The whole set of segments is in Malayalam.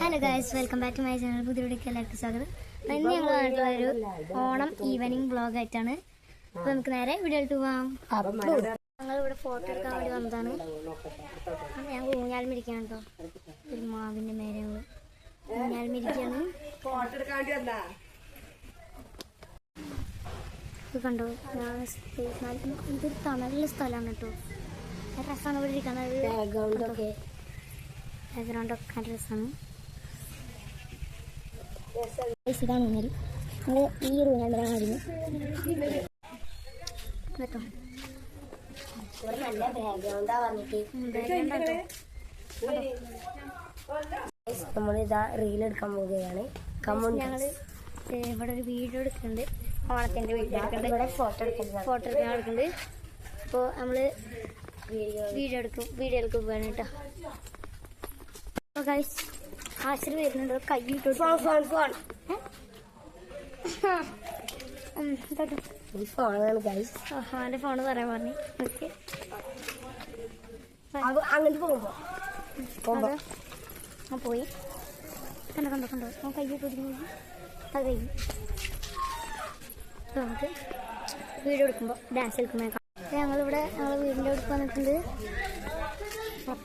Hello guys welcome back to my channel പുതിയവിടേക്ക് എല്ലാവർക്കും സ്വാഗതം. അപ്പം ഇന്ന് ഞങ്ങൾ വന്നിട്ടുള്ള ഒരു ഓണം ഈവനിങ് ബ്ലോഗ് ആയിട്ടാണ്. അപ്പം നമുക്ക് നേരെ വീഡിയോയിട്ട് പോവാം. ഞങ്ങൾ ഇവിടെ ഫോട്ടോ എടുക്കാൻ വേണ്ടി വന്നതാണ്. ഞാൻ ഞങ്ങൾ ഊഞ്ഞാൽമിരിക്കുകയാണ് കേട്ടോ ഒരു മാവിന്റെ മേലെ ഞങ്ങൾ ഊഞ്ഞാൽമിരിക്കുകയാണ് ഇത് കണ്ടോ? ഇതൊരു തണലുള്ള സ്ഥലമാണ് കേട്ടോ രസമാണ് ഇവിടെ ഇരിക്കുന്നത് ബാക്ക്ഗ്രൗണ്ടൊക്കെ ബാക്ക്ഗ്രൗണ്ടൊക്കെ രസമാണ്. ഇതാണ് ഊഞ്ഞാൽ നമ്മൾ ഈ ഒരു ഊഞ്ഞാൽ വരാനായിരുന്നു കേട്ടോ? നല്ല ബാക്ക്ഗ്രൗണ്ടാ വന്നിട്ട്. നമ്മളിതാ റീൽ എടുക്കാൻ പോവുകയാണ്. കമ്മൺ ഞങ്ങൾ ഇവിടെ ഒരു വീഡിയോ എടുക്കുന്നുണ്ട്. ഓണത്തിന്റെ വീഡിയോ എടുക്കുന്നുണ്ട്. ഫോട്ടോ എടുക്കുന്നത് ഫോട്ടോ എടുക്കാൻ എടുക്കുന്നുണ്ട്. അപ്പോൾ നമ്മൾ വീഡിയോ എടുക്കും. വീഡിയോ എടുക്കും വേണം കേട്ടോ അപ്പോൾ ആശിർ വരുന്നുണ്ട്. കൈ ഇട്ടു ഫോണാണ് ഫോണ് പറയാൻ പറഞ്ഞു. ഓക്കെ. അങ്ങോട്ട് പോകുമ്പോ. പോകുമ്പോ. ആ പോയി. കണ്ടോ കണ്ടോ കണ്ടോ. ആ കൈ കഴിഞ്ഞു നമുക്ക് വീഡിയോ എടുക്കുമ്പോൾ ഡാൻസ് കളിക്കുമ്പോൾ ഞങ്ങളിവിടെ ഞങ്ങൾ വീടിന്റെ അടുത്ത് വന്നിട്ടുണ്ട്.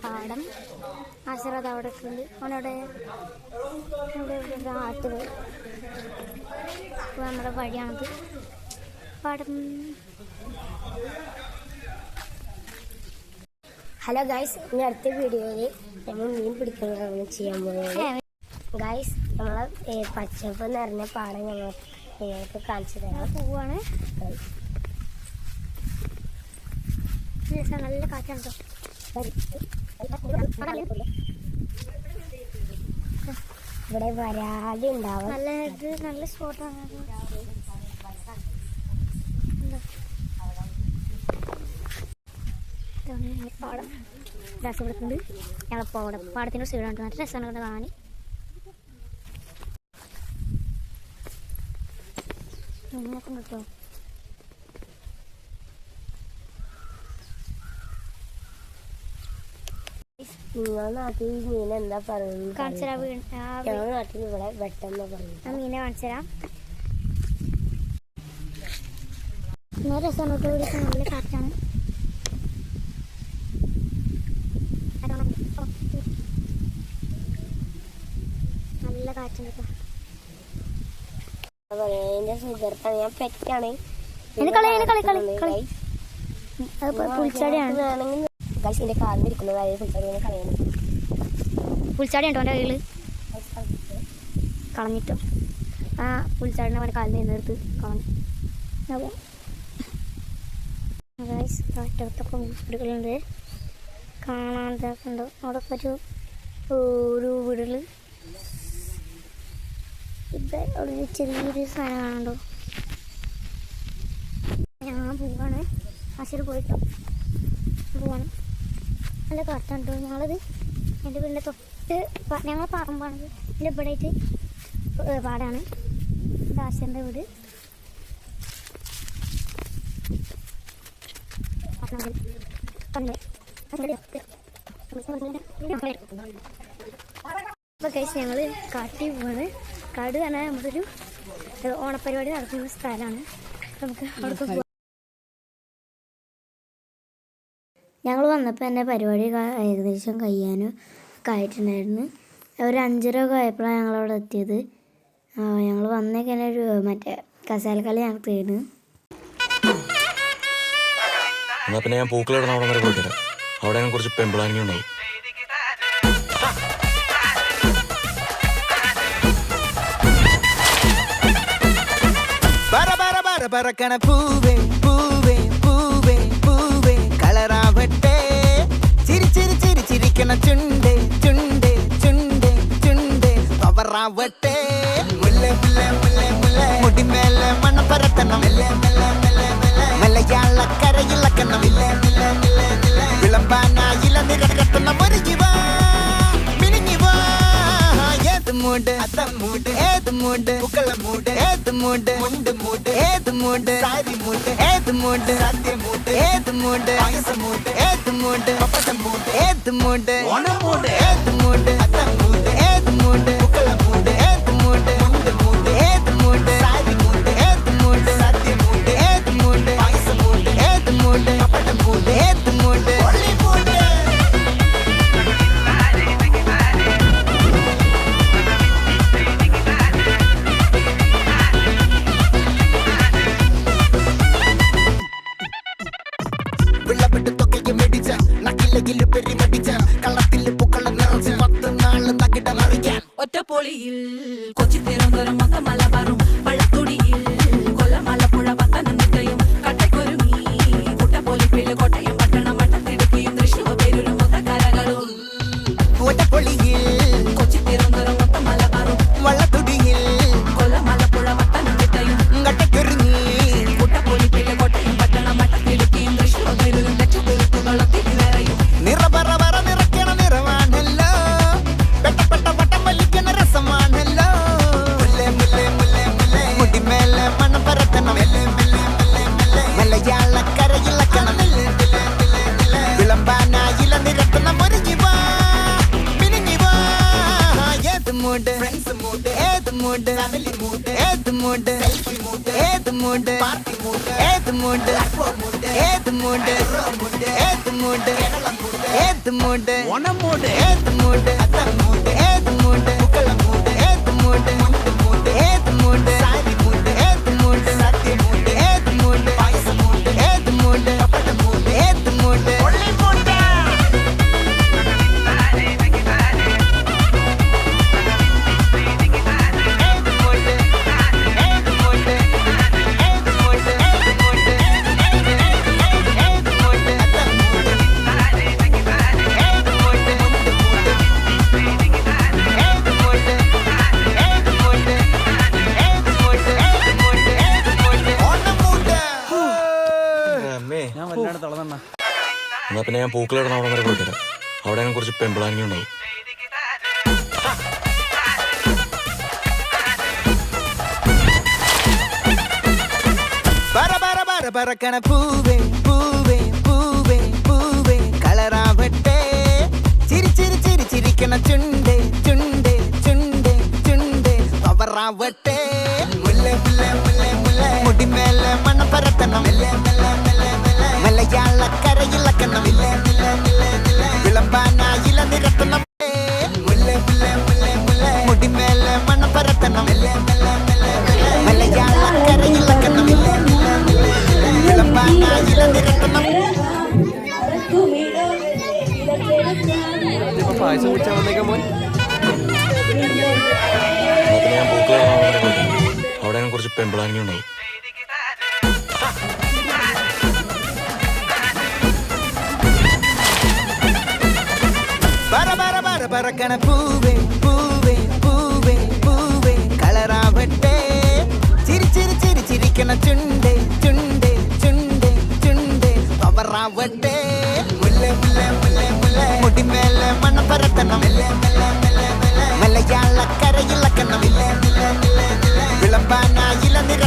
പാടം. ആശീർവാദം അവിടെ ഉണ്ട് അവനവിടെ ആട്ടുകൾ ഇപ്പൊ നമ്മുടെ വഴിയാണത്. പാടം. ഹലോ ഗൈസ് ഇനി അടുത്ത വീഡിയോയിൽ നമ്മൾ മീൻ പിടിക്കുന്നതാണ് ചെയ്യാൻ പോകുന്നത്. ഗൈസ് നമ്മളെ പച്ചപ്പ് നിറഞ്ഞ പാടം ഞങ്ങൾ നിങ്ങൾക്ക് കാണിച്ചു തരാം. പോവാണ്. നല്ല കാറ്റാണ് കേട്ടോ. ഇവിടെ വരാതി ഉണ്ടാവും. നല്ല ഇത് നല്ല സ്പോട്ടാണ് പാടം രസം കൊടുക്കുന്നുണ്ട് ഞങ്ങൾ പാടം പാടത്തിന്റെ സൈഡാണ് നല്ല രസമാണ് കാണാൻ. നിങ്ങൾക്ക് കിട്ടോ നിങ്ങളുടെ നാട്ടിൽ മീൻ എന്താ പറയുന്നത് ഞങ്ങളുടെ നാട്ടിൽ ഇവിടെ വെട്ടെന്ന് പറയുന്നത് ആ മീനെ നല്ല കാറ്റാണ് നല്ല കാറ്റുണ്ട് എന്റെ സുഹൃത്താണ് ഞാൻ പെറ്റാണ്. കളി, കളി, കളി, കളി. അത് പ- പുൽച്ചാടിയാണ് ഗൈസ് എന്റെ കാലിൽ ഇരിക്കുന്നതായ അതായത് പുൽച്ചാടി കളയാണ് പുൽച്ചാടി ഉണ്ടോ എന്റെ കയ്യിൽ കളഞ്ഞിട്ടോ. ആ പുൽച്ചാടിനെ അവന്റെ കാലിൽ നിന്നെടുത്ത് കളഞ്ഞു. അപ്പോൾ ഗൈസ് കാറ്റത്തൊക്കെ വീടുകളുണ്ട് കാണാൻ ഇതൊക്കെ അവിടെ ഒരു ഒരു വീടുകൾ ഇത് ഒരു ചെറിയൊരു സാധനം കാണുന്നുണ്ടോ ഞാൻ പോവാണ്. ആശുപത്രി പോയിട്ടോ? പോവാണ്. നല്ല കാറ്റുണ്ട് ഞങ്ങളത് എന്റെ വീടിന്റെ തൊട്ട് ഞങ്ങൾ പറമ്പാണ്. എന്റെ ഇവിടെ ആയിട്ട് പാടാണ് ദാശന്റെ വീട്. അപ്പോൾ കഴിച്ച് ഞങ്ങൾ കാട്ടി പോവാണ്. കാട് തന്നെ നമ്മളൊരു ഓണപ്പരിപാടി നടത്തുന്ന സ്ഥലമാണ്. നമുക്ക് അവിടെ വന്നപ്പോൾ എൻ്റെ പരിപാടി ക- ഏകദേശം കഴിയാനും ഒക്കെ ആയിട്ടുണ്ടായിരുന്നു ഒരു അഞ്ചര ഒക്കെ ആയപ്പോഴാണ് ഞങ്ങളവിടെ എത്തിയത് ഞങ്ങൾ വന്നേക്ക് തന്നെ ഒരു മറ്റേ കസാലക്കളി ഞങ്ങൾക്ക് തീർന്നു എന്നാ പിന്നെ ഞാൻ പൂക്കളിടുന്ന അവിടെ വരെ പോയിട്ട് വരാം അവിടെ ഞാൻ കുറച്ച് പെമ്പിളാനിങ് ഉണ്ടാവും பர பர பர பறக்கன பூவே பூவே ചിരി ചിരിക്കണ ചുണ്ടേ ചുണ്ടേ ചുണ്ടേ ചുണ്ടേ പവറാവട്ടെ മുല്ല മുല്ല മുല്ല മുല്ല മുടിമേല മണ്ണ പരത്തണം മലയാള കരയിളക്കണം വിളമ്പാനായില നിരക്കത്തുന്ന മുരുകിവാ മിനുങ്ങിവാ മൂട് അതം മൂട് ഏത് മൂട് പുക്കള മൂട് ഏത് മൂട് മുണ്ട് മൂട് ഏത് മൂട് സാരി മൂട് ഏത് മൂട് സത്യ മൂട് ഏത് മൂട് അയസ മൂട് ഏത് മൂട് പപ്പടം മൂട് ഏത് മൂട് ഓണം മൂട് ഏത് മൂട് അതം മൂട് ഏത് മൂട് പുക്കള മൂട് ഏത് മൂട് മുണ്ട് മൂട് ഏത് മൂട് സാരി മൂട് ഏത് മൂട് സത്യ മൂട് ഏത് മൂട് അയസ മൂട് ഏത് മൂട് പപ്പടം മൂട് ഏത് കളത്തിൽ ഒറ്റപ്പൊളിയിൽ കൊച്ചി തിരുവനന്തപുരം മൊത്തം മലബാറും പഴത്തൊടിയിൽ ഏത് മൂഡ് സെൽഫി മൂഡ് ഏത് മൂഡ് പാർട്ടി മൂഡ് ഏത് മൂഡ് ഏത് മൂഡ് ഏത് മൂഡ് ഏത് മൂഡ് ഓണം മൂഡ് ഏത് മൂഡ് അത്തം മൂഡ് ഏത് മൂഡ് പൂക്കള മൂഡ് ഏത് ഞാൻ പൂക്കളിടുന്ന അവിടെ വരെ പോയിട്ട് വരാം. അവിടെ ഞാൻ കുറച്ച് പെമ്പിളാനിങ്ങി ഉണ്ടാവും. പറ പറ പറ പറക്കണ പൂവേ പൂവേ പൂവേ പൂവേ കളറാവട്ടെ. ചിരി ചിരി ചിരി ചിരിക്കണ ചുണ്ടേ ചുണ്ടേ ചുണ്ടേ ചുണ്ടേ പവറാവട്ടെ മുല്ല മുല്ല മുല്ല മുല്ല മുടിമേലെ മണ്ണ പരത്തണം നില്ല വിളമ്പാനായില നിരത്തണം മുടിമേലെ പരത്തണം നിരത്തണം പായസം കുടിച്ചാൽ വന്നേക്കാൻ പൂക്കളിടുന്ന അവിടെ കുറച്ച് பறக்கன பூவே பூவே பூவே பூவே கலராவட்டே. சிரி சிரி சிரி சிரிக்கன சுண்டே சுண்டே சுண்டே சுண்டே பவராவட்டே. முல்லை முல்லை முல்லை முல்லை. முடி மேல மன பரத்தனம் மெல்ல மெல்ல மெல்ல மெல்ல. மெல்லையால கரையில் கண்ணம் இல்லை இல்லை இல்லை விளம்பானா இளநிற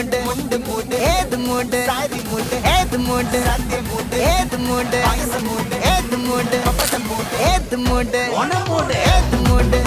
ഏത് മൂഡ് മുണ്ട് മൂഡ് ഏത് മൂഡ് സാരി മൂഡ് ഏത് മൂഡ് സദ്യ മൂഡ് ഏത് മൂഡ് പായസ മൂഡ് ഏത് മൂഡ് പപ്പട മൂഡ് ഏത് മൂഡ് ഓണം മൂഡ് ഏത് മൂഡ്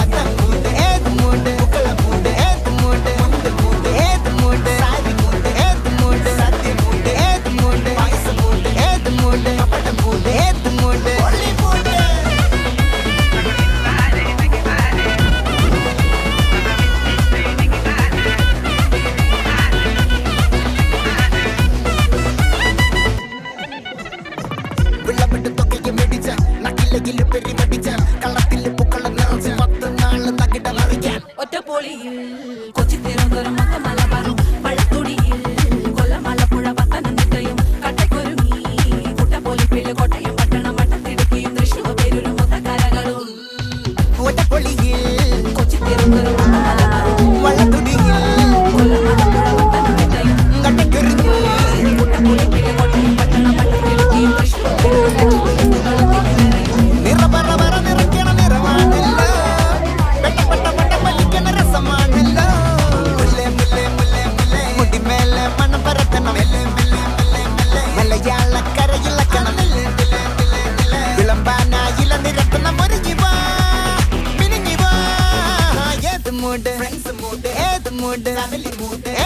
மூடு.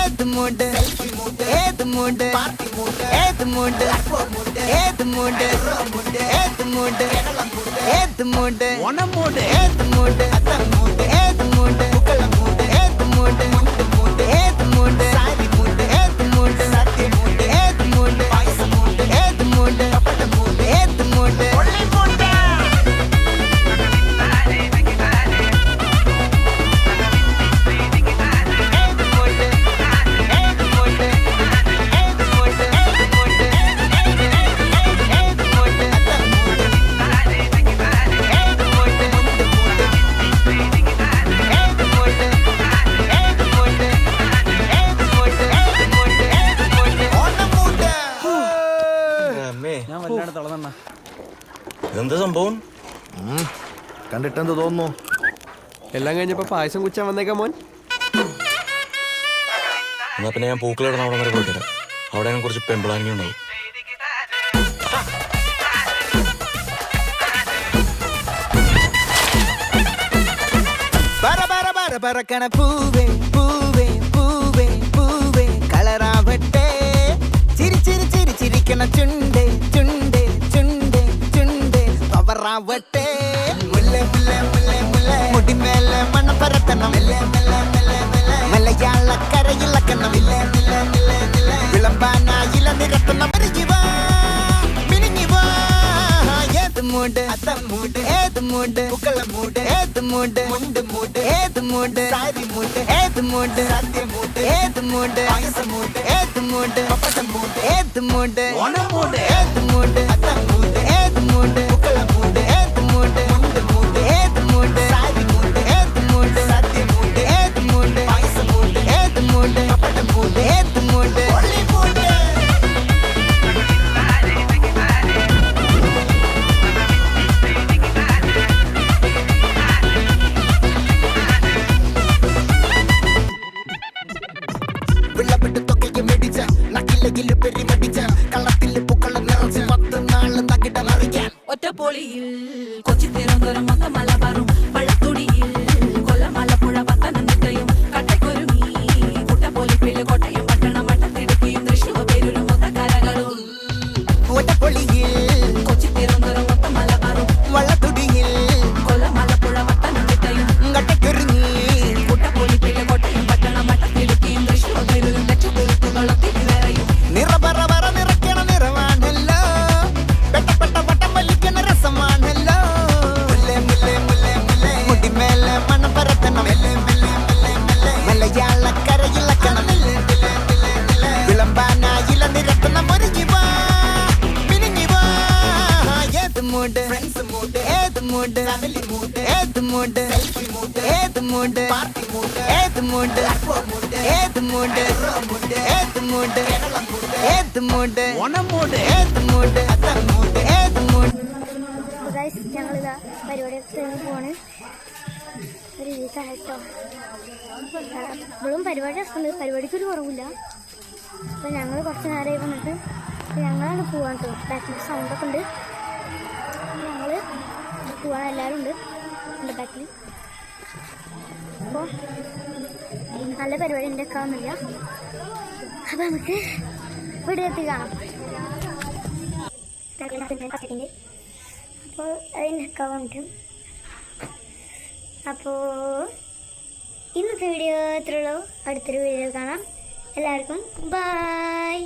ஏது மூடு. ஏது மூடு. ஏது மூடு. ஏது மூடு. ஏது மூடு. ஏது மூடு. ஏது மூடு. ஏது மூடு. ഇതെന്താ സംഭവം? കണ്ടിട്ടെന്ത് തോന്നുന്നു? എല്ലാം കഴിഞ്ഞപ്പോ പായസം കുച്ചാൻ വന്നേക്കാം മോൻ. എന്നാ പിന്നെ ഞാൻ പൂക്കളിടണം അവിടെ വരെ പോയിട്ട് അവിടെ ഞാൻ കുറച്ച് പെമ്പിളാങ്ങി ഉണ്ടായി ബറ ബറ ബറ ബറക്കണ പൂവേ പൂവേ പൂവേ പൂവേ കളറാവട്ടെ. ചിരി ചിരി മുല്ല മുടിമേലെ മണ്ണ പരത്തണം മലയാള കരയിളക്കണം വിളമ്പാനായില നിരത്തണം. ഏത് മൂട്? അത്തം മൂട്. ഏത് മൂട്? പൂക്കള മൂട്. ഏത് മൂട്? മുണ്ട് മൂട്. ഏത് മൂട്? സാരി മൂട്. ഏത് മൂട്? സദ്യ മൂട്. ഏത് മൂട്? പായസം മൂട്ട് ഏത് മൂട്? പപ്പടം മൂട്. ഏത് മൂട്? പപ്പടം മൂട് ഏത് മൂഡ് ഏത് മുണ്ട് ഏത് മുണ്ട് ഏത് മുണ്ട് ഏത് മുണ്ട് ഓണം മൂഡ് ഏത് മുണ്ട് ഏത് മുണ്ട്. ഞങ്ങളിതാ പരിപാടിയൊക്കെ പോണ്. ഒരു ഇപ്പോഴും പരിപാടി നടക്കുന്നുണ്ട്. പരിപാടിക്ക് ഒരു കുറവില്ല. അപ്പം ഞങ്ങൾ കുറച്ച് നേരമായി വന്നിട്ട് ഞങ്ങളാണ് പോകാൻ കേട്ടോ ബാക്കിൽ സൗണ്ടൊക്കെ ഉണ്ട്. ഞങ്ങൾ പോകാൻ എല്ലാവരും ഉണ്ട്. എന്റെ ബാക്കിൽ അപ്പോൾ നല്ല പരിപാടി എന്റെ ആവുന്നില്ല. അപ്പോൾ നമുക്ക് വീട്ടിൽ എത്തി കാണാം. അപ്പോൾ അതിന്റെ അക്കൗണ്ട് അപ്പോൾ ഇന്നത്തെ വീഡിയോ എത്രയുള്ളൂ അടുത്തൊരു വീഡിയോ കാണാം. എല്ലാവർക്കും ബൈ